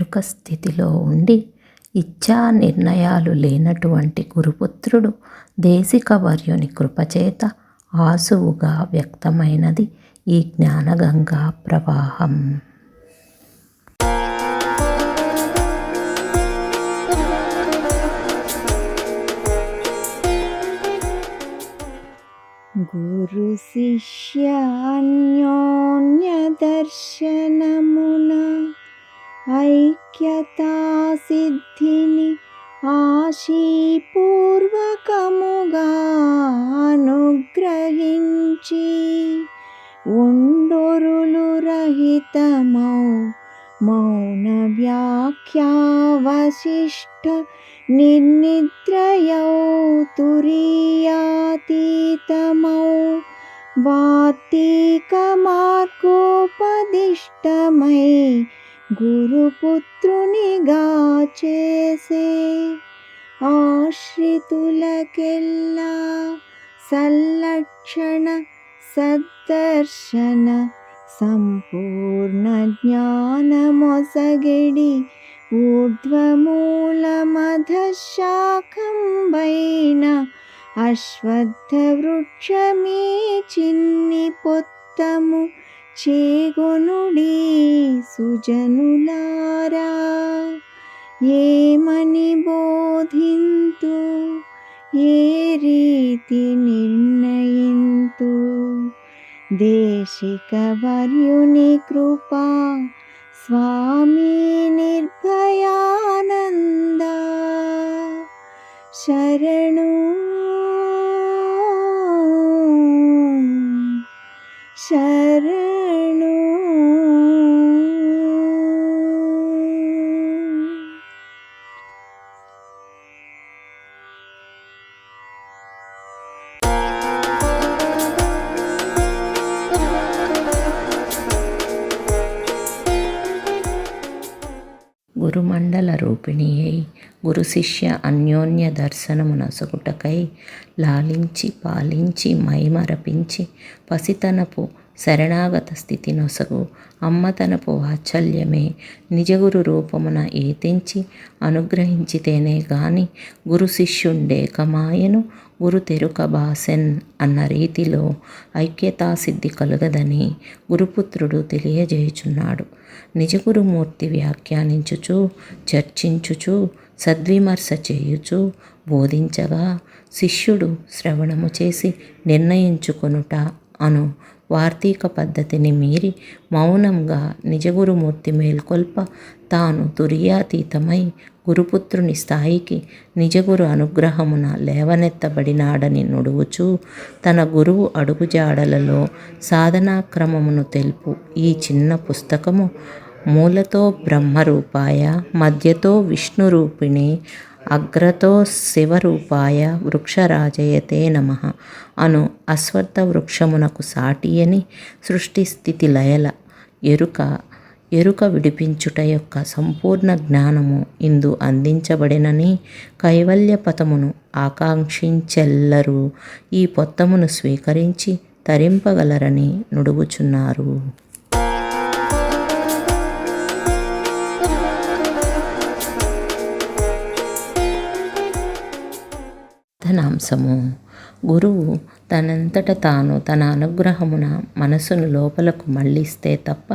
ఎరుక స్థితిలో ఉండి ఇచ్ఛా నిర్ణయాలు లేనటువంటి గురుపుత్రుడు దేశికవర్యుని కృపచేత ఆసువుగా వ్యక్తమైనది ఈ జ్ఞానగంగా ప్రవాహం. గురు శిష్య అన్యోన్య ఐక్యతా సిద్ధిని ఆశీపూర్వకముగా అనుగ్రహించి ఉండొరులు రహితమౌ మౌన వ్యాఖ్యావశిష్ట నిర్నిద్రయౌ తురీయాతీతమౌ వార్తీక మార్గోపదిష్టమై గురుపుత్రునిగా చేసే ఆశ్రితులకెల్లా సల్లక్షణ సద్దర్శన సంపూర్ణ జ్ఞానమొసగిడి ఊర్ధ్వమూలమధశాఖంబైన అశ్వత్థ వృక్షమీ చిన్ని పొత్తము చేగొనుడి సుజనులారా. ఏమని బోధింతు? ఏ రీతి నిర్ణయింతు? దేశిక వర్యుని కృపా స్వామి నిర్భయానంద. శరణు శరణు గురుమండల రూపిణి అయి గురు శిష్య అన్యోన్య దర్శనము నసుగుటకై లాలించి పాలించి మైమరపించి పసితనపు శరణాగత స్థితి నొసగు అమ్మతనపు వాత్సల్యమే నిజగురు రూపమున ఏతించి అనుగ్రహించితేనే గాని గురు శిష్యుండే కమాయను గురు తెరుక బాసెన్ అన్న రీతిలో ఐక్యతాసిద్ధి కలుగదని గురుపుత్రుడు తెలియజేయుచున్నాడు. నిజగురుమూర్తి వ్యాఖ్యానించుచు చర్చించుచు సద్విమర్శ చేయుచు బోధించగా శిష్యుడు శ్రవణము చేసి నిర్ణయించుకొనుట అను వార్తీక పద్ధతిని మీరి మౌనంగా నిజగురుమూర్తి మేల్కొల్ప తాను తుర్యాతీతమై గురుపుత్రుని స్థాయికి నిజగురు అనుగ్రహమున లేవనెత్తబడినాడని నుడువుచు తన గురువు అడుగుజాడలలో సాధనాక్రమమును తెలుపు. ఈ చిన్న పుస్తకము మూలతో బ్రహ్మరూపాయ మధ్యతో విష్ణురూపిణి అగ్రతో శివరూపాయ వృక్షరాజయతే నమ అను అశ్వత్థ వృక్షమునకు సాటియని సృష్టి స్థితి లయల ఎరుక ఎరుక విడిపించుట యొక్క సంపూర్ణ జ్ఞానము ఇందు అందించబడినని కైవల్య పథమును ఆకాంక్షించెల్లరూ. ఈ పొత్తమును స్వీకరించి తరింపగలరని నుడుగుచున్నారు. ధనాంశము గురువు తనంతట తాను తన అనుగ్రహమున మనసును లోపలకు మళ్ళిస్తే తప్ప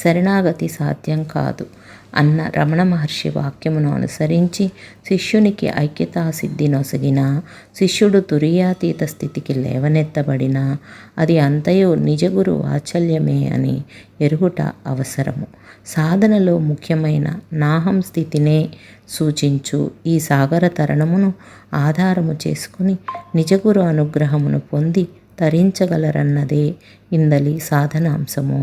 శరణాగతి సాధ్యం కాదు. అన్న రమణ మహర్షి వాక్యమును అనుసరించి శిష్యునికి ఐక్యతా సిద్ధి నొసగిన శిష్యుడు తురియాతీత స్థితికి లేవనెత్తబడిన అది అంతయు నిజగురు వాత్సల్యమే అని ఎరుగుట అవసరము. సాధనలో ముఖ్యమైన నాహం స్థితినే సూచించు. ఈ సాగర తరణమును ఆధారము చేసుకుని నిజగురు అనుగ్రహమును పొంది తరించగలరన్నదే ఇందలి సాధనాంశము.